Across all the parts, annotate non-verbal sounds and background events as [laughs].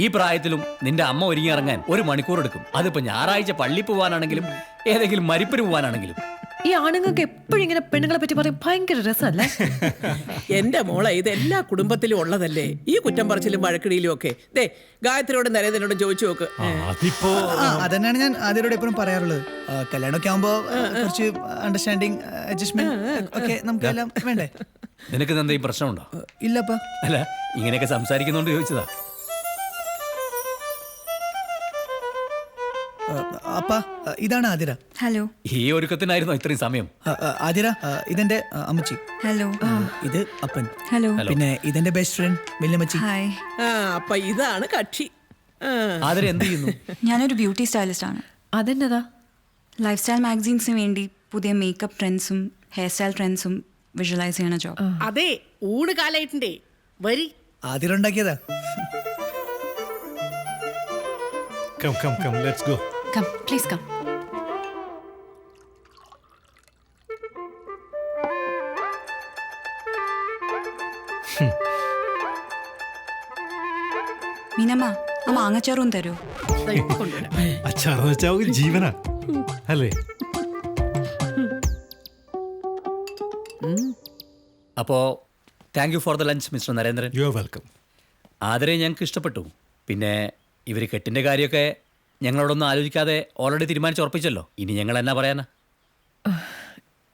ഈ പ്രായത്തിലും നിന്റെ അമ്മ ഒരുങ്ങി ഇറങ്ങാൻ ഒരു മണിക്കൂർ എടുക്കും. അതിപ്പോ ഞായറാഴ്ച പള്ളി പോവാനാണെങ്കിലും ഏതെങ്കിലും മരിപ്പിന് പോവാനാണെങ്കിലും. ഈ ആണുങ്ങൾക്ക് എപ്പോഴും ഇങ്ങനെ പെണ്ണുങ്ങളെ പറ്റി പറയും ഭയങ്കര രസമല്ലേ? [laughs] എന്റെ മോളെ ഇത് എല്ലാ കുടുംബത്തിലും ഉള്ളതല്ലേ? ഈ കുറ്റം പറച്ചിലും വഴക്കിടിയിലും ഒക്കെ. ദേ ഗായത്രിയോടും നരേന്ദ്രനോടും ചോദിച്ചു നോക്ക്. അതിപ്പോ അതന്നെയാണ് ഞാൻ ആദ്യരോട് എപ്പോഴും പറയാറുള്ളത്. കല്യാണമൊക്കെ ആകുമ്പോ കുറച്ച് അണ്ടർസ്റ്റാൻഡിങ് അഡ്ജസ്റ്റ്മെന്റ് ഒക്കെ നമുക്ക് എല്ലാം വേണ്ടേ? നിനക്ക് എന്തെങ്കിലും പ്രശ്നമുണ്ടോ? ഇല്ലപ്പാ അല്ല ഇങ്ങനെയൊക്കെ സംസാരിക്കുന്നോണ്ട് ചോദിച്ചതാ. അപ്പാ ഇതാണ് ആതിര. ഹലോ. ഈ ഒരുക്കത്തിനായിരുന്നു ഇത്രയും സമയം? ആ, ആതിര ഇതെന്റെ അമ്മച്ചി. ഹലോ. ഇത് അപ്പൻ. ഹലോ. പിന്നെ ഇതെന്റെ ബെസ്റ്റ് ഫ്രണ്ട് വല്യമ്മച്ചി. ഹായ്. ആ അപ്പൊ ഇതാണ് കക്ഷി. ആ, ആതിര എന്ത് ചെയ്യുന്നു? [laughs] ഞാനൊരു ബ്യൂട്ടി സ്റ്റൈലിസ്റ്റ് ആണ്. അതെന്നതാ? ലൈഫ് സ്റ്റൈൽ മാഗസീൻസിന് വേണ്ടി പുതിയ മേക്കപ്പ് ട്രെൻഡ്സും ഹെയർ സ്റ്റൈൽ ട്രെൻഡ്സും വിഷ്വലൈസ് ചെയ്യണ ജോബ് അതെ ഊണ് കാലായിട്ടുണ്ടേ. വരി. ആതിര ഉണ്ടാക്കിയതാ. Come come come let's go come please come Meenamma ആ മാങ്ങച്ചാറും തരൂ. അച്ചാറെന്ന് വെച്ചാൽ ഒരു ജീവനാ. അല്ലേ? അപ്പോ thank you for the lunch mister Narendran you are welcome ആതിരെ ഞങ്ങൾക്ക് ഇഷ്ടപ്പെട്ടു പിന്നെ ഇവർ കെട്ടിന്റെ കാര്യമൊക്കെ ഞങ്ങളോടൊന്നും ആലോചിക്കാതെ ഓൾറെഡി തീരുമാനിച്ച് ഉറപ്പിച്ചല്ലോ. ഇനി ഞങ്ങൾ എന്നാ പറയാനാ?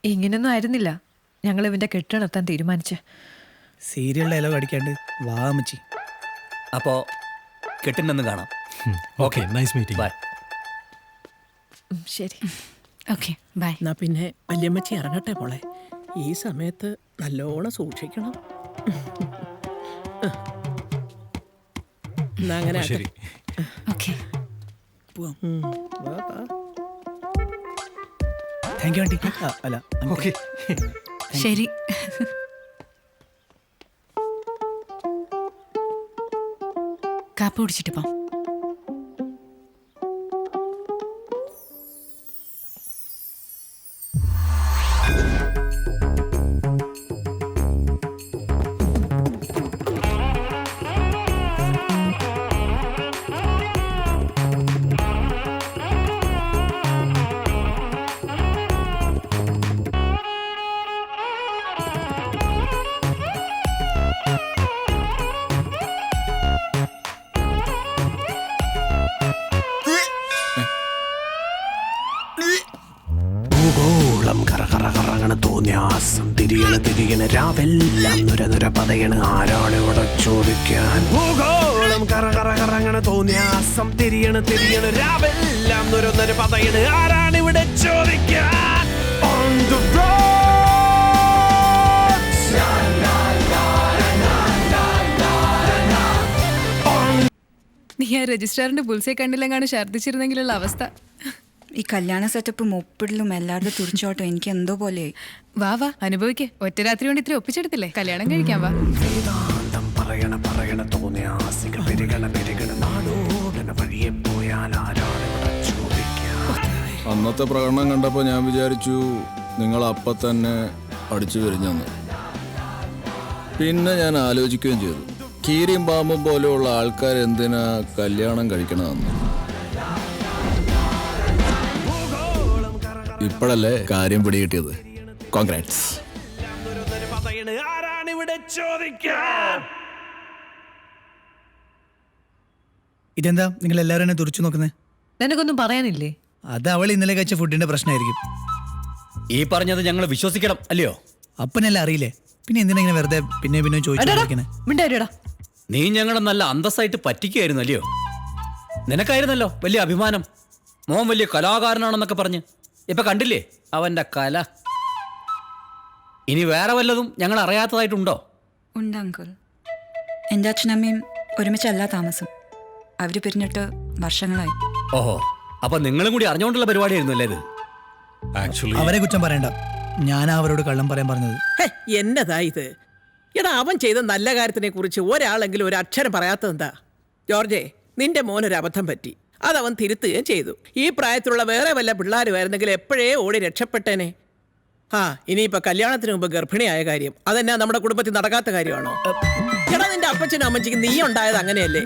ഇങ്ങനൊന്നും ആയിരുന്നില്ല. ഞങ്ങൾ ഇവന്റെ കെട്ടിടത്താൻ തീരുമാനിച്ച്. സീരിയൽ ഡയലോഗ് അടിക്കാണ്ട് വാ അമ്മച്ചി. അപ്പോ കെട്ടിനൊന്നും കാണാം. ഓക്കെ നൈസ് മീറ്റിംഗ് ബൈ ഉം, ശരി. ഓക്കെ ബൈ എന്നാ പിന്നെ വല്യമ്മച്ചി ഇറങ്ങട്ടെ മോളെ. ഈ സമയത്ത് നല്ലോണം സൂക്ഷിക്കണം. എന്നാ അങ്ങനെ ആട്ടെ. ശരി. ഓക്കെ. ഉം, വാ, വാ. താങ്ക് യു ആന്റി അല്ല. ഓക്കെ ശരി. കാപ്പ് കുടിച്ചിട്ട് പോ. ഭൂഗോളം കറ കറ കറങ്ങണ തോന്നിയാസം തിരിയണ തിരിയണ രാവെല്ലാം നുര നുര പതയണ ആരാണ് ഇവിടെ ചോദിക്കാൻ ഭൂഗോളം കറ കറ കറങ്ങണ തോന്നിയാസം തിരിയണ തിരിയണ രാവെല്ലാം നുര നുര പതയണ ആരാണ് ഇവിടെ ചോദിക്കാൻ. On the road. നീ ആ രജിസ്ട്രാറിന്റെ ബുൾസെ കണ്ടില്ലെങ്ങാണ് ഛർദ്ദിച്ചിരുന്നെങ്കിലുള്ള അവസ്ഥ. ഈ കല്യാണ സെറ്റപ്പ് മുപ്പിടലും എല്ലാവരുടെ തുറിച്ചോട്ടും എനിക്ക് എന്തോ പോലെ വാ വാ അനുഭവിക്കേ. ഒറ്റ രാത്രി കൊണ്ട് ഇത്ര ഒപ്പിച്ചെടുത്തില്ലേ? കല്യാണം കഴിക്കാൻ വാ. വേദാന്തം പറയണ പറയണ തോന്നിയാസികൾ പെരുകണ പെരുകണ നാടോടന വഴിയെ പോയാൽ ആരാണ് ഇവിടെ ചോദിക്കാൻ? അന്നത്തെ പ്രകടനം കണ്ടപ്പോൾ ഞാൻ വിചാരിച്ചു നിങ്ങൾ അപ്പ തന്നെ അടിച്ചു വരിഞ്ഞെന്ന്. പിന്നെ ഞാൻ ആലോചിക്കുകയും ചെയ്തു. കീരിയും പാമ്പും പോലെയുള്ള ആൾക്കാർ എന്തിനാ കല്യാണം കഴിക്കണമെന്ന് ഇപ്പോഴല്ലേ കാര്യം പിടികിട്ടിയത്? കോൺഗ്രാറ്റ്സ് ചോദിക്കാൻ? ഇതെന്താ? നിങ്ങൾ എല്ലാവരും എന്നെ തുറച്ചു നോക്കുന്നത് നിനക്കൊന്നും പറയാനില്ലേ? അത് അവൾ ഇന്നലെ കഴിച്ച ഫുഡിന്റെ പ്രശ്നമായിരിക്കും. ഈ പറഞ്ഞത് ഞങ്ങൾ വിശ്വസിക്കണം അല്ലയോ? അപ്പനെല്ലാം അറിയില്ലേ? പിന്നെ എന്തിനാ ഇങ്ങനെ വെറുതെ പിന്നെ പിന്നെ ചോദിച്ചു നീ ഞങ്ങളെ നല്ല അന്തസ്സായിട്ട് പറ്റിക്കുകയായിരുന്നു അല്ലയോ നിനക്കായിരുന്നല്ലോ വലിയ അഭിമാനം. മോൻ വലിയ കലാകാരനാണെന്നൊക്കെ പറഞ്ഞ്. ഇപ്പൊ കണ്ടില്ലേ? അവന്റെ കല. ഇനി വേറെ വല്ലതും ഞങ്ങൾ അറിയാത്തതായിട്ടുണ്ടോ? ഉണ്ട് അങ്കിൾ. എന്റെ അച്ഛനമ്മയും ഒരുമിച്ചല്ല താമസം. അവർ പിരിഞ്ഞിട്ട് വർഷങ്ങളായി. ഓഹോ അപ്പൊ നിങ്ങളും കൂടി അറിഞ്ഞുകൊണ്ടുള്ള പരിപാടിയായിരുന്നു അല്ലേ ഇത്? ആക്ച്വലി അവരെ കുറ്റം പറയണ്ട. ഞാൻ അവരോട് കള്ളം പറയാൻ പറഞ്ഞത്. ഹേ, എന്നതാ ഇത്? എടാ അവൻ ചെയ്ത നല്ല കാര്യത്തിനെ കുറിച്ച് ഒരാളെങ്കിലും ഒരു അക്ഷരം പറയാത്തതെന്താ? ജോർജെ നിന്റെ മോനൊരു അബദ്ധം പറ്റി. അതവൻ തിരുത്തുകയും ചെയ്തു. ഈ പ്രായത്തിലുള്ള വേറെ വല്ല പിള്ളേരുമായിരുന്നെങ്കിൽ എപ്പോഴേ ഓടി രക്ഷപ്പെട്ടേനെ? ആ ഇനിയിപ്പോ കല്യാണത്തിന് മുമ്പ് ഗർഭിണിയായ കാര്യം. അതെന്നാ നമ്മുടെ കുടുംബത്തിൽ നടക്കാത്ത കാര്യമാണോ? എടാ നിന്റെ അപ്പച്ചനും അമ്മച്ചിക്ക് നീ ഉണ്ടായത് അങ്ങനെയല്ലേ?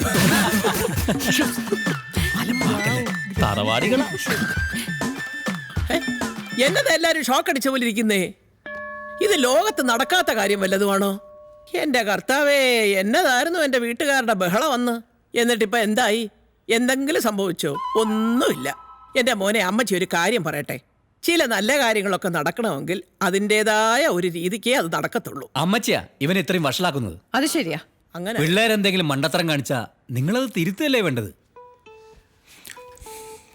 എന്നത് എല്ലാവരും ഷോക്ക് അടിച്ച പോലെ ഇരിക്കുന്നേ? ഇത് ലോകത്ത് നടക്കാത്ത കാര്യം വല്ലതുമാണോ? എന്റെ കർത്താവേ എന്നതായിരുന്നു എന്റെ വീട്ടുകാരുടെ ബഹളം വന്ന് എന്നിട്ടിപ്പോ എന്തായി? എന്തെങ്കിലും സംഭവിച്ചോ? ഒന്നുമില്ല. എന്റെ മോനെ അമ്മച്ചി ഒരു കാര്യം പറയട്ടെ. ചില നല്ല കാര്യങ്ങളൊക്കെ നടക്കണമെങ്കിൽ അതിന്റെതായ ഒരു രീതിക്കേ അത് നടക്കത്തുള്ളൂ. അമ്മച്ചിയാ ഇവൻ ഇത്രയും വഷളാക്കുന്നത്. അത് ശരിയാ. അങ്ങനെ. പിള്ളേരെന്തെങ്കിലും മണ്ടത്തരം കാണിച്ചാ നിങ്ങളത് തിരുത്തല്ലേ വേണ്ടത്?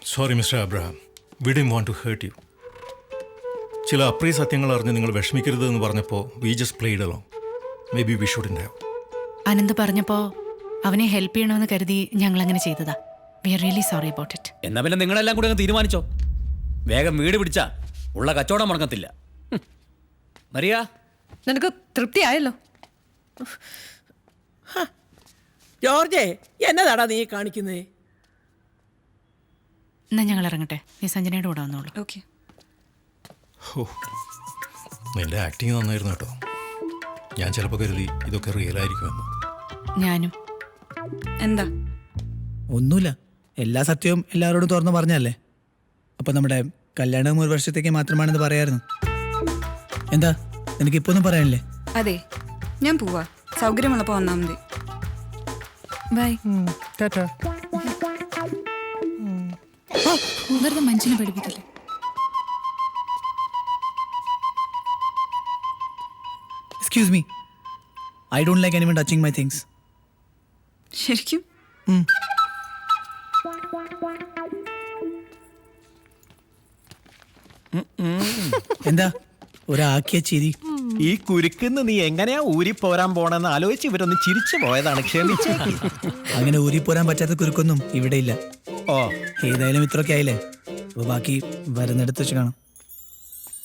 സോറി മിസ്റ്റർ അബ്രഹാം വി ഡി വാണ്ട് ടു ഹേർട്ട് യു ചില അപ്രിയ സത്യങ്ങൾ അറിഞ്ഞ് നിങ്ങൾ വിഷമിക്കരുത് എന്ന് പറഞ്ഞപ്പോൾ we just played along may be we shouldn't have Ananth പറഞ്ഞപ്പോ അവനെ ഹെൽപ്പ് ചെയ്യണമെന്ന് കരുതി ഞങ്ങൾ അങ്ങനെ ചെയ്തതാ. We are really sorry about it എന്നാ പിന്നെ നിങ്ങളെല്ലാം കൂടെ അങ്ങ് തീരുമാനിച്ചോ? വേഗം വീട് പിടിച്ചാ. ഉള്ള കച്ചവടം മുടങ്ങത്തില്ല. മറിയ നിനക്ക് തൃപ്തിയായല്ലോ ജോർജേ എന്നതാടാ നീ കാണിക്കുന്നേ? എന്നാ ഞങ്ങൾ ഇറങ്ങട്ടെ. നീ സഞ്ജനയുടെ കൂടെ വന്നോളൂ. ഓക്കെ നിന്റെ ആക്ടിങ് നന്നായിരുന്നു കേട്ടോ. ഞാൻ ചിലപ്പോൾ കരുതി ഇതൊക്കെ റിയൽ ആയിരിക്കുമെന്ന്. ഞാനും. എന്താ? ഒന്നുമില്ല. എല്ലാ സത്യവും എല്ലാവരോടും തുറന്നു പറഞ്ഞല്ലേ അപ്പൊ നമ്മുടെ കല്യാണം ഒരു വർഷത്തേക്ക് മാത്രമാണെന്ന് പറയായിരുന്നു. എന്താ? എനിക്ക് ഇപ്പൊ ഒന്നും പറയാനില്ലേ? അതെ. ഞാൻ പോവാ. സൗകര്യമുള്ളപ്പോ വന്നാ മതി. ബൈ. വെറുതെ മനുഷ്യനെ പഠിപ്പിക്കില്ലേ excuse me I don't like anyone touching my things ശരിക്കും [laughs] എന്താ? ഒരാക്കിയ ചിരി. ഈ കുരുക്കുന്ന് നീ എങ്ങനെയാ ഊരി പോരാൻ പോണെന്ന് ആലോചിച്ച് ഇവരൊന്ന് ചിരിച്ചു പോയതാണ് ക്ഷമിച്ചു അങ്ങനെ ഊരി പോരാൻ പറ്റാത്ത കുരുക്കൊന്നും ഇവിടെ ഇല്ല. ഓ. ഏതായാലും ഇത്രയൊക്കെ ആയില്ലേ? അപ്പൊ ബാക്കി വരുന്നിടത്ത് വെച്ച് കാണാം.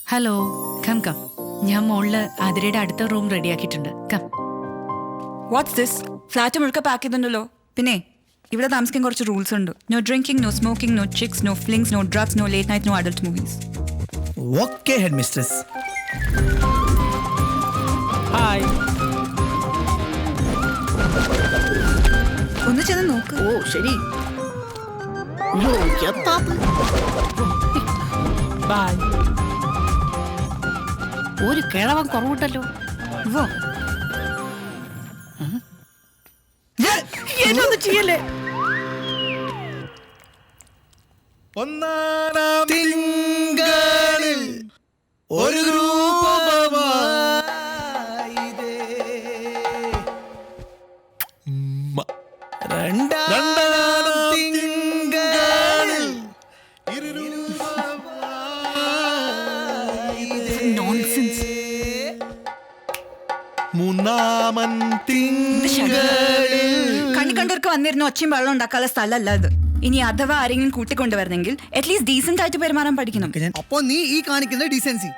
Hello come come. ഞാൻ മോളിൽ ആതിരയുടെ അടുത്ത റൂം റെഡിയാക്കിയിട്ടുണ്ട്. കം. വാട്ട്സ് ദിസ് ഫ്ലാറ്റ് മുഴുക്ക പാക്ക് ചെയ്തിട്ടുണ്ടല്ലോ. പിന്നെ ഇവിടെ താമസിക്കാൻ കുറച്ച് റൂൾസ് ഉണ്ട്. No drinking no smoking no chicks no flings no drugs no late night no adult movies okay headmistress hi ഒന്ന് ചെന്ന് നോക്ക്. ഓ ശരി? ബൈ ഒരു കിഴവൻ കുറവുണ്ടല്ലോ. വോ. ചെയ്യല്ലേ? ഒന്നാം തിങ്കളിൽ ഒരു വന്നിരുന്ന ഒച്ചയും വെള്ളം ഉണ്ടാക്കാനുള്ള സ്ഥലമല്ല ഇത് ഇനി അഥവാ ആരെങ്കിലും കൂട്ടിക്കൊണ്ടുവരുന്നെങ്കിൽ അറ്റ്ലീസ്റ്റ് ഡീസെന്റ് ആയിട്ട് പെരുമാറാൻ പഠിക്കണം. അപ്പൊ നീ ഈ കാണിക്കുന്ന ഡീസൻസി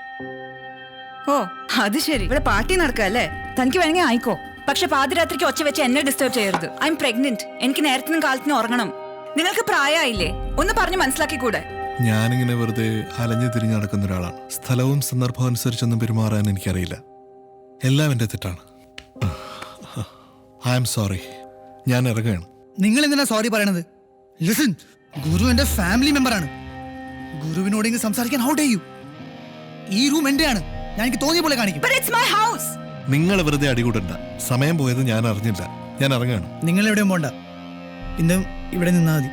ഓ അത് ശരി. ഇവിടെ പാർട്ടി നടക്കുക അല്ലേ തനിക്ക് വേണമെങ്കിൽ ആയിക്കോ. പക്ഷെ പാതിരാത്രിക്ക് ഒച്ച വെച്ച് എന്നെ ഡിസ്റ്റർബ് ചെയ്യരുത്. ഐ എം പ്രഗ്നന്റ് എനിക്ക് നേരത്തിനും കാലത്തിനും ഉറങ്ങണം. നിങ്ങൾക്ക് പ്രായമായില്ലേ? ഒന്ന് പറഞ്ഞു പറഞ്ഞ് മനസ്സിലാക്കിക്കൂടെ? ഞാനിങ്ങനെ വെറുതെ അലഞ്ഞു തിരിഞ്ഞു നടക്കുന്ന ഒരാളാണ്. സ്ഥലവും സന്ദർഭവും അനുസരിച്ചൊന്നും പെരുമാറാൻ എനിക്കറിയില്ല. എല്ലാം എന്റെ തെറ്റാണ്. ഐ എം സോറി ഞാൻ ഇറങ്ങുകയാണ്. നിങ്ങൾ എന്തിനാ സോറി പറയണത്? ലിസൺ ഗുരു എന്റെ ഫാമിലി മെമ്പറാണ് ഗുരുവിനോട് ഇങ്ങനെ സംസാരിക്കാൻ ഹൗ ഡേ യു ഈ റൂം എന്റെയാണ്. ഞാൻ എനിക്ക് തോന്നിയ പോലെ കാണിക്കും. But it's my house. നിങ്ങൾ വെറുതെ അടികൂടണ്ട. സമയം പോയത് ഞാൻ അറിഞ്ഞില്ല. ഞാൻ ഇറങ്ങുകയാണ് നിങ്ങൾ എവിടെയും പോണ്ട. ഇന്ന് ഇവിടെ നിന്നാ മതി.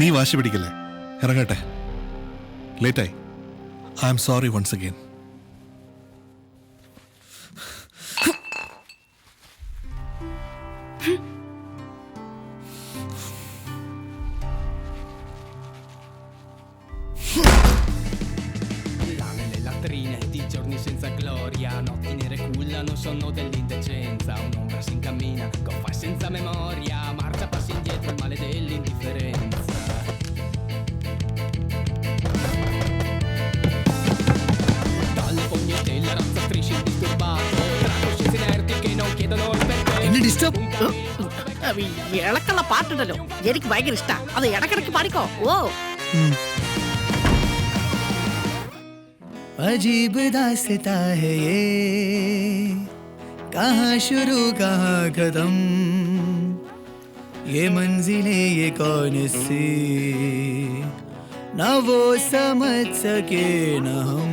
നീ വാശി പിടിക്കല്ലേ? ഇറങ്ങട്ടെ. ലേറ്റായി I am sorry once again ഇളക്കുള്ള പാട്ടുണ്ടല്ലോ എനിക്ക് ഭയങ്കര ഇഷ്ടാ അത് ഇടക്കിടക്ക് പാടിക്കോ ഓ अजीब दास्ता है ये कहाँ शुरू कहाँ खत्म ये मंजिले ये कौन सी न वो समझ सके न हम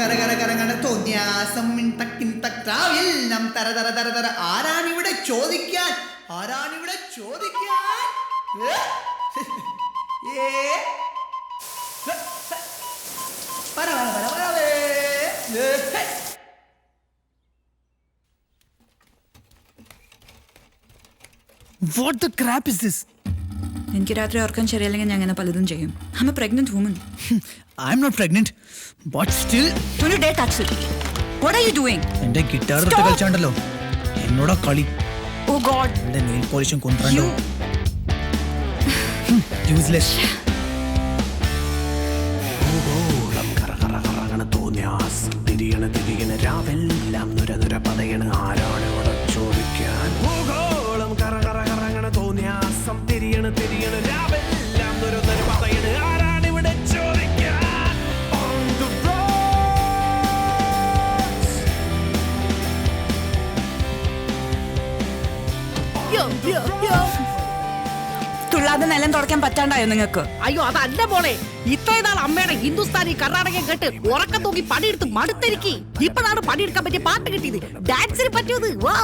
ഭൂഗോളം കര കരകര തോന്നിയാസം നം തര തര തര തര ആരാണിവിടെ ചോദിക്കാൻ ആരാണിവിടെ ചോദിക്കാൻ ഏ? പറ പറ പറ പറ വേ. ഏ, ഹേ. What the crap is this? എനിക്ക് രാത്രി ഓർക്കാൻ ശരിയല്ലെങ്കിൽ ഞാൻ അങ്ങനെ പലതും ചെയ്യും I a pregnant woman I am not pregnant but still to do dare touch what are you doing എന്റെ ഗിറ്റാർ എടുത്ത് കളിച്ചാണ്ടല്ലോ എന്നോടാ കളി ഓ ഗോഡ് എന്റെ നെയിൽ പോളിഷും കൊണ്ടുവരണ്ടോ യൂസ്ലെസ് തിരിയണ തിരിയണ രാവെല്ലാം തുള്ളാതെ നിലം തുടക്കാൻ പറ്റാണ്ടായോ നിങ്ങൾക്ക്? അയ്യോ അതല്ല മോളെ. ഇത്രയും നാൾ അമ്മയുടെ ഹിന്ദുസ്ഥാനി കർണാടകം കേട്ട് ഉറക്കം തൂങ്ങി പണിയെടുത്ത് മടുത്തിരിക്കി. ഇപ്പോഴാണ് പണിയെടുക്കാൻ പറ്റിയ പാട്ട് കിട്ടിയത്. ഡാൻസിന് പറ്റിയത്. വാ.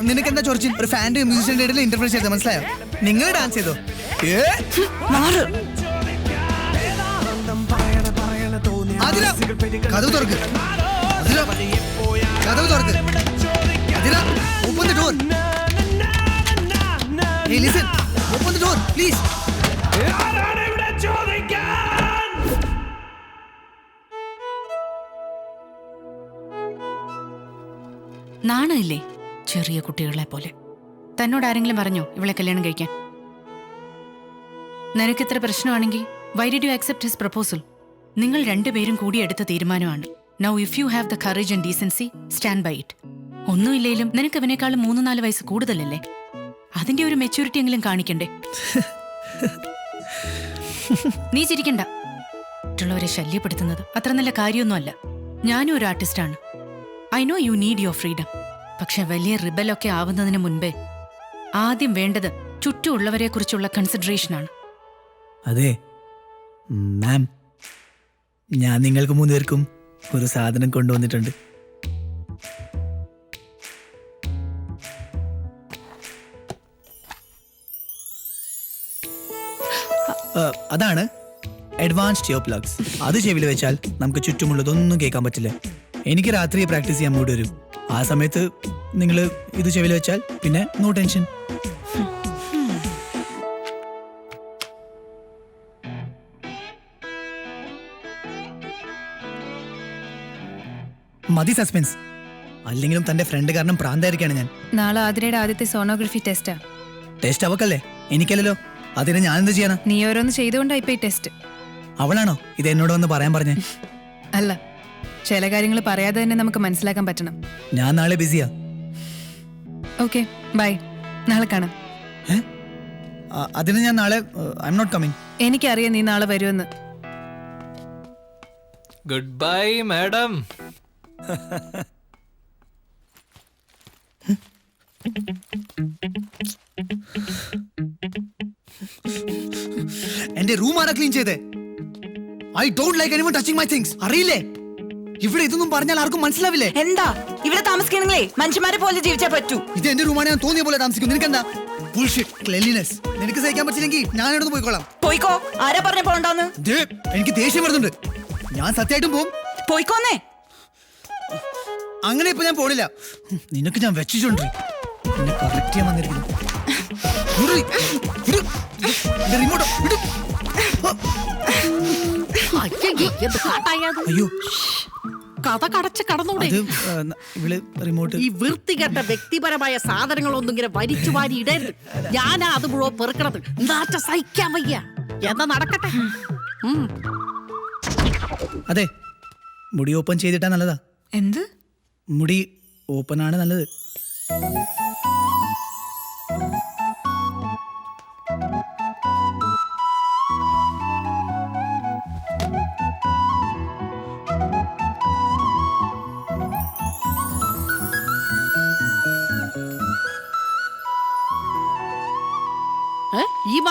നിനക്ക് എന്താ ചൊറിച്ചിൽ ഒരു ഫാന്റെ മ്യൂസിഷ്യന്റെ ഇടയിൽ ഇന്റർഫിയർ ചെയ്തത് മനസ്സിലായോ? നിങ്ങൾ ഡാൻസ് ചെയ്തോ? ഏ? മാറ്. കതവ് തുറക്ക്. കഥ കതവ് തുറക്ക്. ചോദിക്കാൻ? നാണമില്ലേ ചെറിയ കുട്ടികളെ പോലെ. തന്നോട് ആരെങ്കിലും പറഞ്ഞോ ഇവളെ കല്യാണം കഴിക്കാൻ? നിനക്ക് ഇത്ര പ്രശ്നമാണെങ്കിൽ why did you accept his proposal നിങ്ങൾ രണ്ടുപേരും കൂടി എടുത്ത തീരുമാനമാണ്. Now if you have the courage and decency stand by it ഒന്നുമില്ലെങ്കിലും നിനക്ക് അവനേക്കാളും മൂന്ന് നാല് വയസ്സ് കൂടുതലല്ലേ? അതിന്റെ ഒരു മെച്യൂരിറ്റി എങ്കിലും കാണിക്കണ്ടേ? നീ ചിരിക്കണ്ട. മറ്റുള്ളവരെ ശല്യപ്പെടുത്തുന്നത് അത്ര നല്ല കാര്യമൊന്നുമല്ല. ഞാനും ഒരു ആർട്ടിസ്റ്റാണ് I know you need your freedom പക്ഷെ വലിയ റിബലൊക്കെ ആവുന്നതിന് മുൻപേ ആദ്യം വേണ്ടത് ചുറ്റുമുള്ളവരെ കുറിച്ചുള്ള കൺസിഡറേഷനാണ് അതെ. മാം ഞാൻ നിങ്ങൾക്ക് മൂന്നുപേർക്കും ഒരു സാധനം കൊണ്ടുവന്നിട്ടുണ്ട്. അതാണ് അഡ്വാൻസ്ഡ് ഇയർ പ്ലഗ്സ് അത് ചെവിയിൽ വെച്ചാൽ നമുക്ക് ചുറ്റുമുള്ളതൊന്നും കേൾക്കാൻ പറ്റില്ല. എനിക്ക് രാത്രി പ്രാക്ടീസ് ചെയ്യാൻ മൂടി വരും. ആ സമയത്ത് നിങ്ങൾ ഇത് ചെവിയിൽ വെച്ചാൽ പിന്നെ നോ ടെൻഷൻ മതി സസ്പെൻസ് അല്ലെങ്കിലും തന്റെ ഫ്രണ്ട് കാരണം പ്രാന്തായിരിക്കാണ് ഞാൻ. നാളെ ആതിരയുടെ ആദ്യത്തെ സോണോഗ്രഫി ടെസ്റ്റാ ടെസ്റ്റ് അവക്കല്ലേ? എനിക്കല്ലല്ലോ. അതിന് ഞാൻ എന്ത് ചെയ്യാനാ? നീ ഓരോന്ന് ചെയ്തുകൊണ്ടാ ഇപ്പൊ ഈ ടെസ്റ്റ് അവളാണോ? ഇത് എന്നോട് വന്ന് പറയാൻ പറഞ്ഞേ. അല്ല ചില കാര്യങ്ങൾ പറയാതെ തന്നെ നമുക്ക് മനസ്സിലാക്കാൻ പറ്റണം. ഞാൻ നാളെ ബിസിയാ. Okay bye. നാളെ കാണാം. അതിന് ഞാൻ നാളെ ഐ എം നോട്ട് കമ്മിങ് എനിക്കറിയാം നീ നാളെ വരുമെന്ന്. ഗുഡ് ബൈ മാഡം എന്റെ റൂം ആരാ ക്ലീൻ ചെയ്തേ? I don't like anyone touching my things അറിയില്ലേ? ഇവിടെ ഇതൊന്നും പറഞ്ഞാൽ ആർക്കും മനസ്സിലാവില്ലേ? എന്താ? ഇവിടെ താമസിക്കണങ്ങളെ മനുഷ്യന്മാരെ പോലെ ജീവിച്ചാ പറ്റൂ. ഇത് എന്റെ റൂമാണ് ഞാൻ തോന്നിയ പോലെ താമസിക്കും. നിനക്കെന്താ? ബുൾഷിറ്റ് ക്ലെൻലിനെസ് നിനക്ക് സഹിക്കാൻ പറ്റില്ലെങ്കിൽ ഞാൻ എടുത്ത് പോയിക്കോളാം. പോയിക്കോ. ആരാ പറഞ്ഞ പോണ്ടാന്ന് എനിക്ക് ദേഷ്യം വരുന്നുണ്ട്. ഞാൻ സത്യമായിട്ടും പോവും. പോയിക്കോന്നേ. അങ്ങനെ ഇപ്പൊ ഞാൻ പോണില്ല. നിനക്ക് ഞാൻ വെച്ചിട്ടുണ്ട്. എന്നെ കറക്റ്റ് ചെയ്യാൻ വന്നിരിക്കുന്നു. റിമോട്ടോ വിട്. അയ്യോ കഥ കടച്ച് കടന്നൂടെ. ഇവൾ റിമോട്ട് ഈ വൃത്തികെട്ട വ്യക്തിപരമായ സാധനങ്ങളൊന്നും ഇങ്ങനെ വരിച്ചു വാരി ഇടരുത്. ഞാനാ അത് മുഴുവൻ പെറുക്കണത്. നാറ്റ സഹിക്കാൻ വയ്യ. എന്താ നടക്കട്ടെ? അതെ മുടി ഓപ്പൺ ചെയ്തിട്ടാ നല്ലതാ. എന്ത്? മുടി ഓപ്പൺ ആണ് നല്ലത്.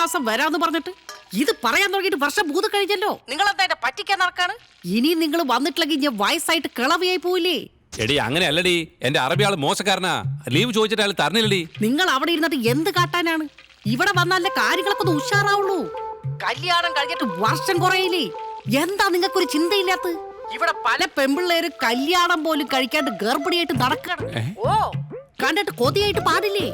മാസം വരാന്ന് പറഞ്ഞിട്ട്? ഇത് പറയാൻ തുടങ്ങിയിട്ട് വർഷം മൂന്ന് കഴിഞ്ഞല്ലോ. നിങ്ങൾ എന്താ എന്നെ പറ്റിക്കാൻ നടക്കാണ്? ഇനി നിങ്ങൾ വന്നിട്ടില്ലെങ്കിൽ ഞാൻ വയസ്സായിട്ട് കിളവിയായി പോയില്ലേ എടി അങ്ങനെ അല്ലടി. എന്റെ അറബി ആൾ മോശക്കാരനാ. ലീവ് ചോദിച്ചിട്ട് അയാൾ തരണില്ലടി. നിങ്ങൾ അവിടെ ഇരുന്നിട്ട് എന്ത് കാട്ടാനാണ്? ഇവിടെ വന്നാലേ കാര്യങ്ങളൊക്കെ ഒന്ന് ഉഷാറാവുള്ളൂ. കല്യാണം കഴിഞ്ഞിട്ട് വർഷം കുറയില്ലേ? എന്താ നിങ്ങൾക്കൊരു ചിന്തയില്ലാത്ത ഇവിടെ പല പെമ്പിള്ളേര് കല്യാണം പോലും കഴിക്കാണ്ട് ഗർഭിണിയായിട്ട് നടക്കണം ഓ. കണ്ടിട്ട് കൊതിയായിട്ട് പാടില്ലേ?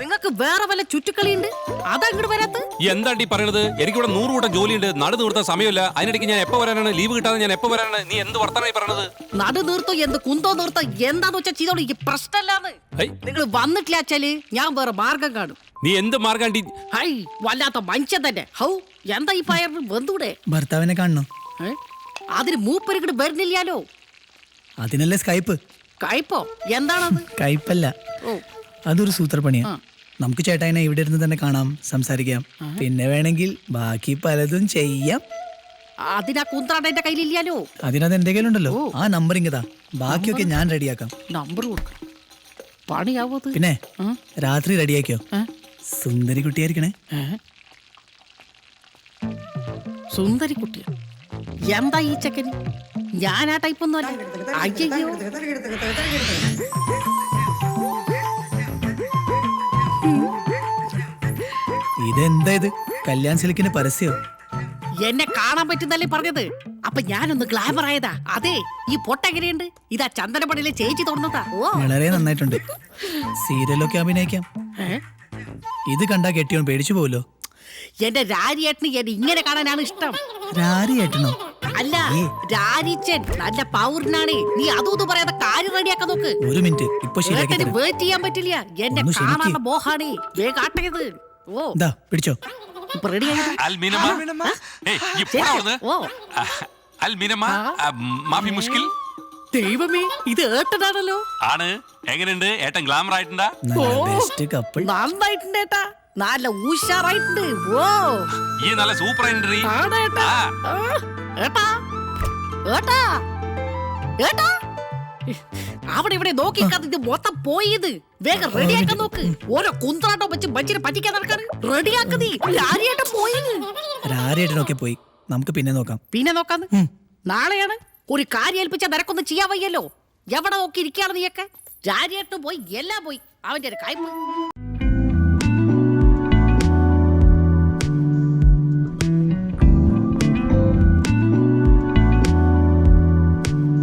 നിങ്ങൾക്ക് വേറെ വല്ല ചുറ്റുക്കളിയുണ്ട്? അതങ്ങോട്ട് വരാത്ത. എന്താണ്ടി പറയണത്? എനിക്കിവിടെ നൂറ് കൂട്ടം ജോലിയുണ്ട്. നടു നിർത്താൻ സമയമില്ല. അതിനിടയ്ക്ക് ഞാൻ എപ്പോ വരാനാണ്? ലീവ് കിട്ടാതെ ഞാൻ എപ്പോ വരാനാണ്? നീ എന്ത് വർത്തമാനായി പറയണത്? നടു നിർത്തോ എന്ത് കുന്തോ നീർത്തോ എന്താന്ന് വെച്ചാൽ ചെയ്തോളൂ. ഈ പ്രശ്നമല്ലാന്ന്. ഹൈ, നിങ്ങൾ വന്നിട്ടില്ല വെച്ചാൽ ഞാൻ വേറെ മാർഗം കാണും. നീ എന്ത് മാർഗാണ്ടി? ഹൈ വല്ലാത്ത മനുഷ്യൻ തന്നെ. ഹൗ എന്താ ഈ പയറിന് വെന്തൂടെ ഭർത്താവിനെ കാണണോ? ഏ? അതിന് മൂപ്പരിക്കട് വരുന്നില്ലാലോ അതിനല്ലേ സ്കൈപ്പ് കയ്പോ എന്താണത്? കയ്പല്ല ഓ. അതൊരു സൂത്രപ്പണിയാ. നമുക്ക് ചേട്ടായിനെ ഇവിടെ ഇരുന്ന് തന്നെ കാണാം സംസാരിക്കാം. പിന്നെ വേണമെങ്കിൽ ബാക്കി പലതും ചെയ്യാം. അതിനാ കുന്ത്രാണ്ട് എന്റെ കയ്യിലില്ലല്ലോ അതിനത് എന്റെ കയ്യിലുണ്ടല്ലോ. ആ നമ്പർ ഇങ്ങതാ. ബാക്കിയൊക്കെ ഞാൻ റെഡിയാക്കാം. നമ്പർ കൊടുക്ക. പണിയാവോ പിന്നെ രാത്രി റെഡിയാക്കിയോ? സുന്ദരി കുട്ടിയായിരിക്കണേ സുന്ദരി കുട്ടി എന്താ ഈ ചെക്കന്? ഞാൻ ആ ടൈപ്പ് ഒന്നും അല്ല അയ്യോ ഇതെന്താ ഇത് കല്യാൺ സിൽക്കിന്റെ പരസ്യം. എന്നെ കാണാൻ പറ്റുന്നല്ലേ പറഞ്ഞത്? അപ്പൊ ഞാനൊന്ന് ഗ്ലാമർ ആയതാ. അതെ ഈ പൊട്ടെങ്ങനെയുണ്ട് ഇതാ ചന്ദനപ്പടിയിലെ ചേച്ചി തോന്നുന്നതാ. ഓ. വളരെ നന്നായിട്ടുണ്ട്. സീരിയലൊക്കെ അഭിനയിക്കാം. ഇത് കണ്ടാ കെട്ടിയോ പേടിച്ചു പോവല്ലോ. എന്റെ രാരിയേട്ടന് എന്നെ ഇങ്ങനെ കാണാനാണ് ഇഷ്ടം. രാരി ഏട്ടനോ അല്ല രാജിച്ചൻ നല്ല പൗരനാണ്. നീ അതും ഇതും പറയാതെ കാര്യം റെഡിയാക്കാൻ നോക്ക്. ഒരു മിനിറ്റ് ഇപ്പൊ വെയിറ്റ് ചെയ്യാൻ പറ്റില്ല. എന്നെ. കാണാനുള്ള മോഹാണ്. വേഗം ആട്ടയത് ഓ. പിടിച്ചോ. മാഫി മുഷ്കിൽ? ദൈവമേ ഇത് ഏട്ടനാണല്ലോ. ആണ്. എങ്ങനെയുണ്ട്? ഏട്ടൻ ഗ്ലാമർ ആയിട്ടുണ്ടാ? നന്നായിട്ടുണ്ട് ഏട്ടാ. നല്ല ഉഷാറായിട്ടുണ്ട്. ഓ. ഈ നല്ല സൂപ്പർ എൻട്രി ആണ് ഏട്ടാ. അവിടെ ഇവിടെ നോക്കി ഇത് മൊത്തം പോയത് വേഗം റെഡിയാക്കാൻ നോക്ക്. ഓരോ കുന്ത്രാട്ടോ വെച്ച് മനുഷ്യനെ പറ്റിക്കാൻ നടക്കാറ് റെഡിയാക്കുന്നീ ആര്യായിട്ടും പോയത് രാരി ഏട്ടനൊക്കെ പോയി. നമുക്ക് പിന്നെ നോക്കാം. പിന്നെ നോക്കാന്ന്? നാളെയാണ് ഒരു കാര്യം ഏൽപ്പിച്ച നിനക്കൊന്നും ചെയ്യാൻ വയ്യല്ലോ. എവിടെ നോക്കി ഇരിക്കുകയാണ് നീയൊക്കെ? രാരിയായിട്ടും പോയി എല്ലാം പോയി. അവന്റെ ഒരു കൈപ്പ്